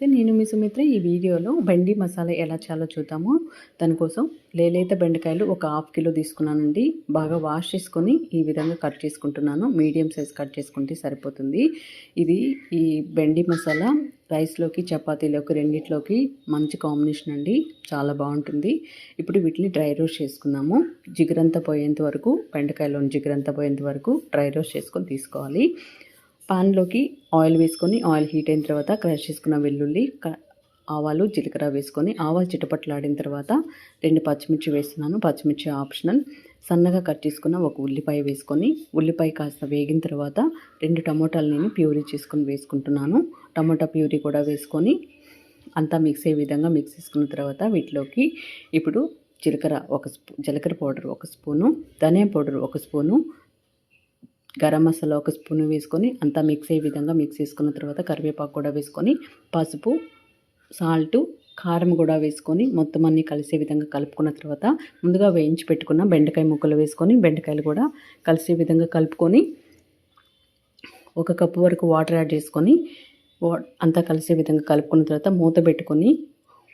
అయితే నేను మీ సుమిత్ర ఈ వీడియోలో బెండి మసాలా ఎలా చేయాలో చూద్దాము. దానికోసం లేలేత బెండకాయలు ఒక హాఫ్ కిలో తీసుకున్నానండి. బాగా వాష్ చేసుకొని ఈ విధంగా కట్ చేసుకుంటున్నాను. మీడియం సైజ్ కట్ చేసుకుంటే సరిపోతుంది. ఇది ఈ బెండి మసాలా రైస్లోకి చపాతీలోకి రెండిట్లోకి మంచి కాంబినేషన్ అండి. చాలా బాగుంటుంది. ఇప్పుడు వీటిని డ్రై రోస్ట్ చేసుకుందాము. జిగురంతా పోయేంత వరకు బెండకాయలోని జిగురంతా పోయేంత వరకు డ్రై రోస్ట్ చేసుకొని తీసుకోవాలి. పాన్లోకి ఆయిల్ వేసుకొని ఆయిల్ హీట్ అయిన తర్వాత క్రష్ చేసుకున్న వెల్లుల్లి ఆవాలు జీలకర్ర వేసుకొని ఆవాలు చిటపట్లాడిన తర్వాత రెండు పచ్చిమిర్చి వేస్తున్నాను. పచ్చిమిర్చి ఆప్షనల్. సన్నగా కట్ చేసుకున్న ఒక ఉల్లిపాయ వేసుకొని ఉల్లిపాయ కాస్త వేగిన తర్వాత రెండు టమోటాలు నేను ప్యూరీ చేసుకొని వేసుకుంటున్నాను. టమోటా ప్యూరీ కూడా వేసుకొని అంతా మిక్స్ అయ్యే విధంగా మిక్స్ చేసుకున్న తర్వాత వీటిలోకి ఇప్పుడు జీలకర్ర ఒక స్పూ జీలకర్ర పౌడర్ ఒక స్పూను ధనియా పౌడర్ ఒక స్పూను గరం మసాలా ఒక స్పూన్ వేసుకొని అంతా మిక్స్ అయ్యే విధంగా మిక్స్ చేసుకున్న తర్వాత కరివేపాకు కూడా వేసుకొని పసుపు సాల్ట్ కారం కూడా వేసుకొని మొత్తం అన్నీ కలిసే విధంగా కలుపుకున్న తర్వాత ముందుగా వేయించి పెట్టుకున్న బెండకాయ ముక్కలు వేసుకొని బెండకాయలు కూడా కలిసే విధంగా కలుపుకొని ఒక కప్పు వరకు వాటర్ యాడ్ చేసుకొని అంతా కలిసే విధంగా కలుపుకున్న తర్వాత మూత పెట్టుకొని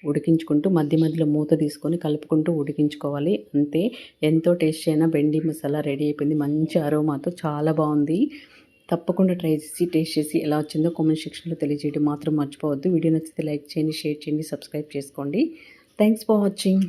ఉడికించుకుంటూ మధ్య మధ్యలో మూత తీసుకొని కలుపుకుంటూ ఉడికించుకోవాలి. అంతే. ఎంతో టేస్ట్ అయినా బెండి మసాలా రెడీ అయిపోయింది. మంచి అరోమాతో చాలా బాగుంది. తప్పకుండా ట్రై చేసి టేస్ట్ చేసి ఎలా వచ్చిందో కామెంట్ సెక్షన్లో తెలియజేయడం మాత్రం మర్చిపోవద్దు. వీడియో నచ్చితే లైక్ చేయండి షేర్ చేయండి సబ్స్క్రైబ్ చేసుకోండి. Thanks for watching.